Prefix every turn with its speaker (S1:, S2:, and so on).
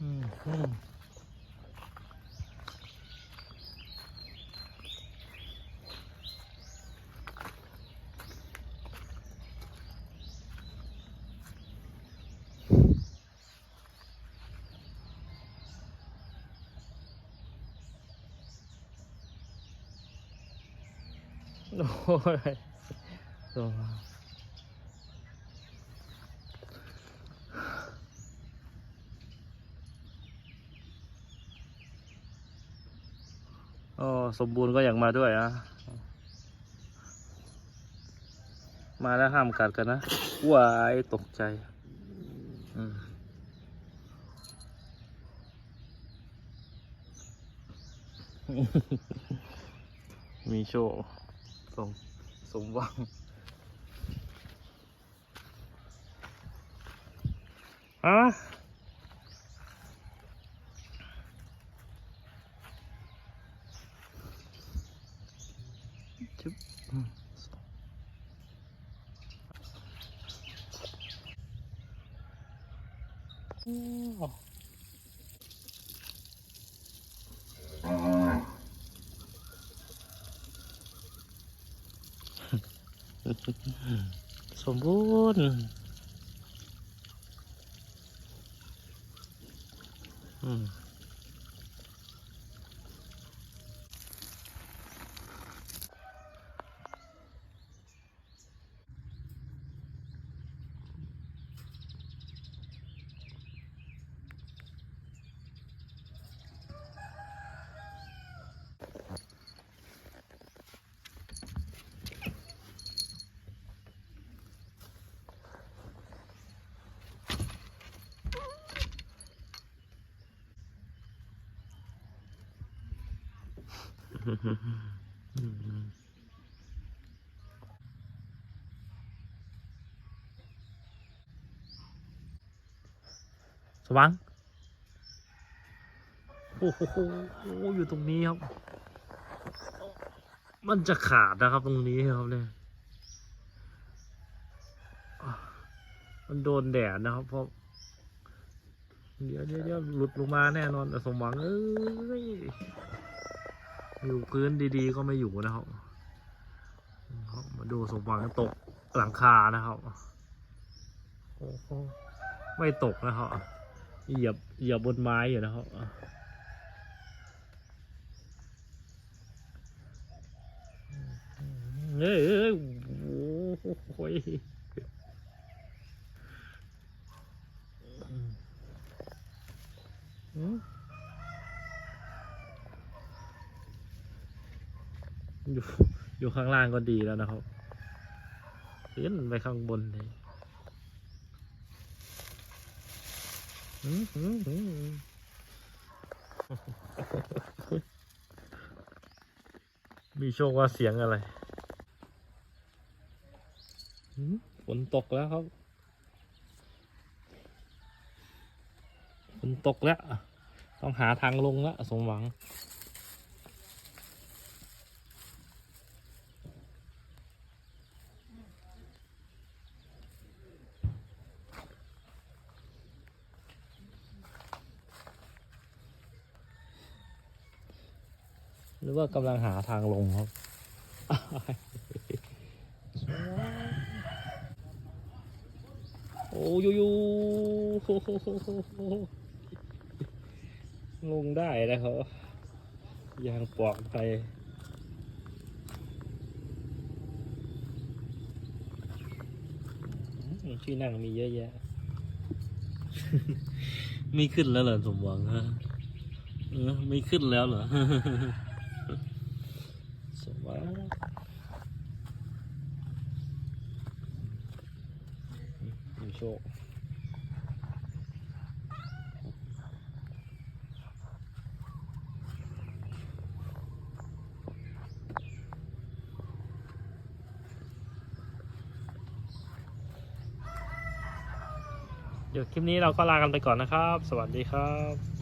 S1: อืมอืมโอ้ยตัว อ๋อสมบูรณ์ก็อยากมาด้วยอะ มาแล้วห้ามกัดกันนะวายตกใจมมีโชคสมสมหวังอะ จุ๊บสมบูรณ์อืม สว่างโอ้โหอยู่ตรงนี้ครับ มันจะขาดนะครับ ตรงนี้ครับเนี่ยมันโดนแดดนะครับเพราะเดี๋ยวเดี๋ยวหลุดลงมาแน่นอนแต่สมหวังเอ้ย อยู่พื้นดีๆก็ไม่อยู่นะครับมาดูสมหวังตกหลังคานะครับโอ้โหไม่ตกนะครับเหยียบเหยียบบนไม้อยู่นะครับเอ้ยเอ้ยโอ้โหยอืม อยู่อยู่ข้างล่างก็ดีแล้วนะครับขึ้นไปข้างบนเลยมีโชคว่าเสียงอะไรฝนตกแล้วครับฝนตกแล้ว ต้องหาทางลงแล้วสมหวัง รือว่ากำลังหาทางลงครับ โอ้ยยูลงได้นะครับยางปอกไปที่นั่งมีเยอะแยะ ไม่ขึ้นแล้วเหรอสมหวังฮะไม่ขึ้นแล้วเหรอ สมหวังมี โชคเดี๋ยวคลิปนี้เราก็ลากันไปก่อนนะครับ สวัสดีครับ